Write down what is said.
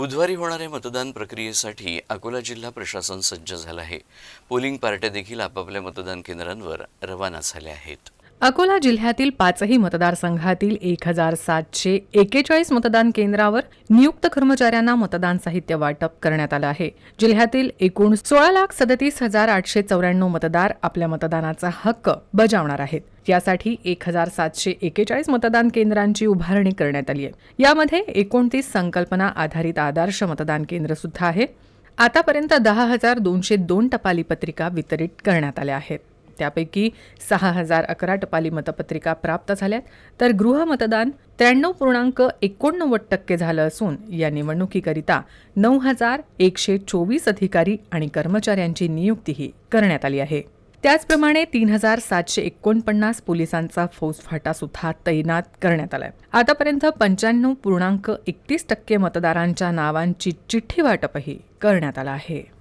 बुधवारी होणाऱ्या मतदान प्रक्रियेसाठी अकोला जिल्हा प्रशासन सज्ज झालं आहे. पोलिंग पार्ट्या देखील आपापल्या मतदान केंद्रांवर रवाना झाल्या आहेत. अकोला जिल्ह्यातील पाचही मतदारसंघातील एक हजार सातशे एकेचाळीस मतदान केंद्रावर नियुक्त कर्मचाऱ्यांना मतदान साहित्य वाटप करण्यात आलं आहे. जिल्ह्यातील एकूण सोळा लाख सदतीस हजार आठशे चौऱ्याण्णव मतदार आपल्या मतदानाचा हक्क बजावणार आहेत. यासाठी एक हजार सातशे एकेचाळीस मतदान केंद्रांची उभारणी करण्यात आली आहे. यामध्ये एकोणतीस संकल्पना आधारित आदर्श मतदान केंद्र सुद्धा आहे. आतापर्यंत दहा हजार दोनशे दोन टपाली पत्रिका वितरित करण्यात आल्या आहेत. त्यापैकी सहा हजार अकरा टपाली मतपत्रिका प्राप्त झाल्यात. तर गृहमतदान त्र्याण्णव पूर्णांक एकोणनव्वद टक्के झालं असून या निवडणुकीकरिता नऊ हजार एकशे चोवीस अधिकारी आणि कर्मचाऱ्यांची नियुक्तीही करण्यात आली आहे. त्याचप्रमाणे तीन हजार सातशे एकोणपन्नास पोलिसांचा फौजफाटा सुद्धा तैनात करण्यात आलाय. आतापर्यंत पंच्याण्णव पूर्णांक एकतीस टक्के मतदारांच्या नावांची चिठ्ठी वाटपही करण्यात आलं आहे.